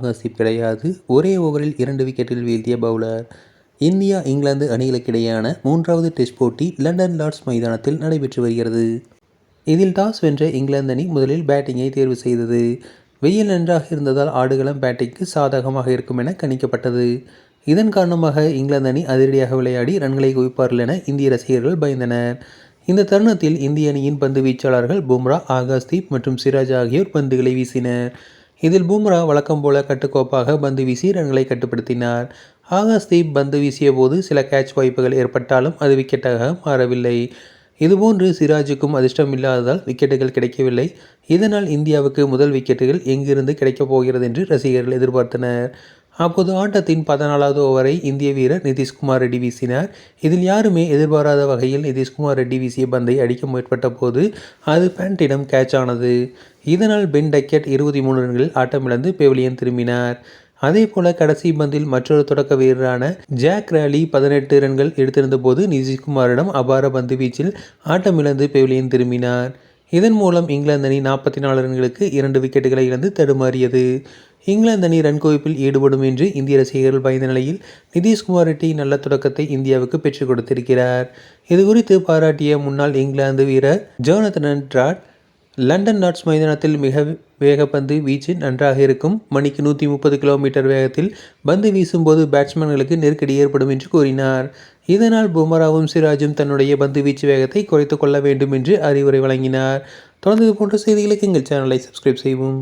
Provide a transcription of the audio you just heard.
ஆகாஷ் கிடையாது ஒரே ஓவரில் இரண்டு விக்கெட்டில் வீழ்த்திய பவுலர். இந்தியா இங்கிலாந்து அணிகளுக்கிடையான மூன்றாவது டெஸ்ட் போட்டி லண்டன் லார்ட்ஸ் மைதானத்தில் நடைபெற்று வருகிறது. இதில் டாஸ் வென்ற இங்கிலாந்து அணி முதலில் பேட்டிங்கை தேர்வு செய்தது. வெயில் நன்றாக இருந்ததால் ஆடுகளம் பேட்டிங்க்கு சாதகமாக இருக்கும் என கணிக்கப்பட்டது. இதன் காரணமாக இங்கிலாந்து அணி அதிரடியாக விளையாடி ரன்களை குவிப்பார்கள் என இந்திய ரசிகர்கள் பயந்தனர். இந்த தருணத்தில் இந்திய அணியின் பந்து வீச்சாளர்கள் பும்ரா ஆகாஷ்தீப் மற்றும் சிராஜ் ஆகியோர் பந்துகளை வீசினர். இதில் பும்ரா வழக்கம் போல கட்டுக்கோப்பாக பந்து வீசி ரன்களை கட்டுப்படுத்தினார். ஆகாஷ்தீப் பந்து வீசிய போது சில கேட்ச் வாய்ப்புகள் ஏற்பட்டாலும் அது விக்கெட்டாக மாறவில்லை. இதுபோன்று சிராஜுக்கும் அதிர்ஷ்டம் இல்லாததால் விக்கெட்டுகள் கிடைக்கவில்லை. இதனால் இந்தியாவுக்கு முதல் விக்கெட்டுகள் எங்கிருந்து கிடைக்கப் போகிறது என்று ரசிகர்கள் எதிர்பார்த்தனர். அப்போது ஆட்டத்தின் பதினாலாவது ஓவரை இந்திய வீரர் நிதிஷ்குமார் ரெட்டி வீசினார். இதில் யாருமே எதிர்பாராத வகையில் நிதிஷ்குமார் ரெட்டி வீசிய பந்தை அடிக்க முற்பட்ட போது அது பேண்டிடம் கேட்ச் ஆனது. இதனால் பென் டக்கெட் இருபத்தி மூணு ரன்களில் ஆட்டமிழந்து பெவிலியன் திரும்பினார். அதே போல கடைசி பந்தில் மற்றொரு தொடக்க வீரரான ஜாக் ராலி பதினெட்டு ரன்கள் எடுத்திருந்த போது நிதிஷ்குமாரிடம் அபார பந்து வீச்சில் ஆட்டமிழந்து பெவிலியன் திரும்பினார். இதன் மூலம் இங்கிலாந்து அணி நாற்பத்தி நாலு ரன்களுக்கு இரண்டு விக்கெட்டுகளை இழந்து தடுமாறியது. இங்கிலாந்து அணி ரன் குவிப்பில் ஈடுபடும் என்று இந்திய ரசிகர்கள் பயந்த நிலையில் நிதிஷ்குமார் ரெட்டி நல்ல தொடக்கத்தை இந்தியாவுக்கு பெற்றுக் கொடுத்திருக்கிறார். இதுகுறித்து பாராட்டிய முன்னாள் இங்கிலாந்து வீரர் ஜோனத்தன் ட்ராட் லண்டன் நாட்ஸ் மைதானத்தில் மிக வேகப்பந்து வீச்சு நன்றாக இருக்கும். மணிக்கு நூற்றி முப்பது கிலோமீட்டர் வேகத்தில் பந்து வீசும்போது பேட்ஸ்மேன்களுக்கு நெருக்கடி ஏற்படும் என்று கூறினார். இதனால் புமராவும் சிராஜும் தன்னுடைய பந்து வீச்சு வேகத்தை குறைத்து கொள்ள வேண்டும் என்று அறிவுரை வழங்கினார். தொடர்ந்து போன்ற செய்திகளுக்கு எங்கள் சேனலை சப்ஸ்கிரைப் செய்வோம்